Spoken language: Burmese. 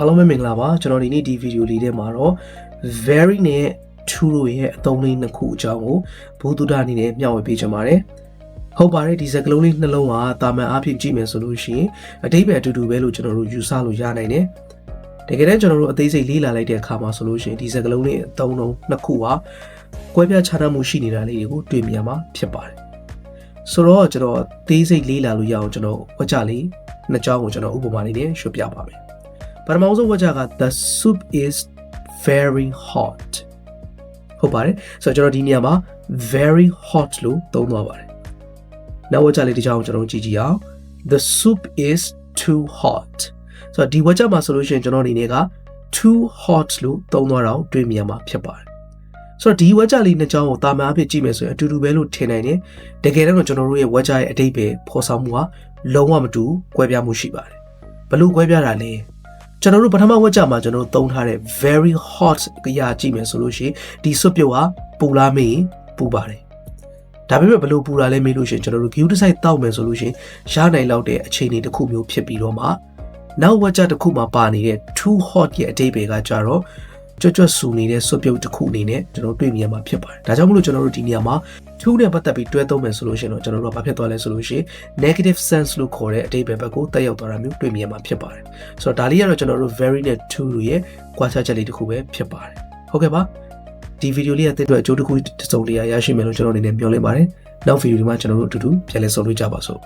အားလုံးပဲမင်္ဂလာပါကျွန်တော်ဒီနေ့ဒီဗီဒီယိုလေးထဲမှာတော့ very နဲ့ to တို့ရဲ့အသုံးလေးနှစ်ခုအကြောင်းကိုဘုဒ္ဓတာအနေနဲ့မျှဝေပေးချင်ပါတယ်ဟုတ်ပါတယ်ဒီစကားလုံးလေးနှလုံးကတာမန်အားဖြင့်ကြည့်မယ်ဆိုလို့ရှိရင်အတိပ္ပယ်အတူတူပဲလို့ကျွန်တော်တို့ယူဆလို့ရနိုင်တယ်တကယ်တမ်းကျွန်တော်တို့အသေးစိတ်လေ့လာလိုက်တဲ့အခါမှာဆိုလို့ရှိရင်ဒီစကားလုံးလေးအသုံးလုံးနှစ်ခုဟာကွဲပြားခြားနားမှုရှိနေတာလေးတွေကိုတွေ့မြင်မှာဖြစ်ပါတယ်ဆိုတော့ကျွန်တော်အသေးစိတ်လေ့လာလို့ရအောင်ကျွန်တော်ဝါကြလေးနှစ်ကြောင်းကိုကျွန်တော်ဥပမာလေးနဲ့ရှင်းပြပါမယ် ပထမဆုံးဝါကြက the soup is very hot ဟုတ်ပါတယ်ဆိုတော့ကျွန်တော်ဒီနေရာမှာ very hot လို့သုံးသွားပါတယ်နောက်ဝါကြလေးတစ်ကြောင်းကျွန်တော်ကြည့်ကြည့်အောင် the soup is too hot ဆိုတော့ဒီဝါကြမှာဆိုလို့ရှိရင်ကျွန်တော်အနေနဲ့က too hot လို့သုံးသွားတာကိုတွေ့မြင်မှာဖြစ်ပါတယ်ဆိုတော့ဒီဝါကြလေးနှစ်ကြောင်းကိုတာမန်အဖြစ်ကြည့်မယ်ဆိုရင်အတူတူပဲလို့ထင်နိုင်တယ်တကယ်တော့ကျွန်တော်တို့ရဲ့ဝါကြရဲ့အတိတ်ပဲဖော်ဆောင်မှုဟာလုံးဝမတူကွဲပြားမှုရှိပါတယ်ဘလို့ကွဲပြားတာလဲ ကျွန်တော်တို့ပထမဝက်ကြမှာကျွန်တော်တို့သုံးထားတဲ့ very hot အရာကြည့်မယ်ဆိုလို့ရှိရင်ဒီစွပ်ပြုတ်ဟာပူလားမေးရင်ပူပါတယ်ဒါပေမဲ့ဘလို့ပူတာလဲမေးလို့ရှိရင်ကျွန်တော်တို့ view design တောက်မယ်ဆိုလို့ရှိရင်ရနိုင်လောက်တဲ့အခြေအနေတစ်ခုမျိုးဖြစ်ပြီးတော့မှနောက်ဝက်ကြတစ်ခုမှာပါနေတဲ့ too hot ရဲ့အတိတ်ပဲကကြတော့ ကြွတ်ကြွတ်ဆူနေတဲ့စွပ်ပြုတ်တစ်ခုအနေနဲ့ကျွန်တော်တွေ့မြင်မှာဖြစ်ပါတယ်ဒါကြောင့်မလို့ကျွန်တော်တို့ဒီနေရာမှာ too နဲ့ပတ်သက်ပြီးတွဲသုံးမယ်ဆိုလို့ရှိရင်တော့ကျွန်တော်တို့ကဘာဖြစ်သွားလဲဆိုလို့ရှိရင် negative sense လို့ခေါ်တဲ့အတိတ်ပဲဘက်ကိုတက်ရောက်သွားတာမျိုးတွေ့မြင်မှာဖြစ်ပါတယ်ဆိုတော့ဒါလေးကတော့ကျွန်တော်တို့ very နဲ့ to တို့ရဲ့ကွာခြားချက်လေးတစ်ခုပဲဖြစ်ပါတယ်ဟုတ်ကဲ့ပါဒီဗီဒီယိုလေးကတဲ့အတွက်အကျိုးတစ်ခုတစ်စုံတရာရရှိမယ်လို့ကျွန်တော်အနေနဲ့မျှော်လင့်ပါတယ်နောက်ဗီဒီယိုဒီမှာကျွန်တော်တို့အတူတူပြန်လည်ဆုံတွေ့ကြပါစို့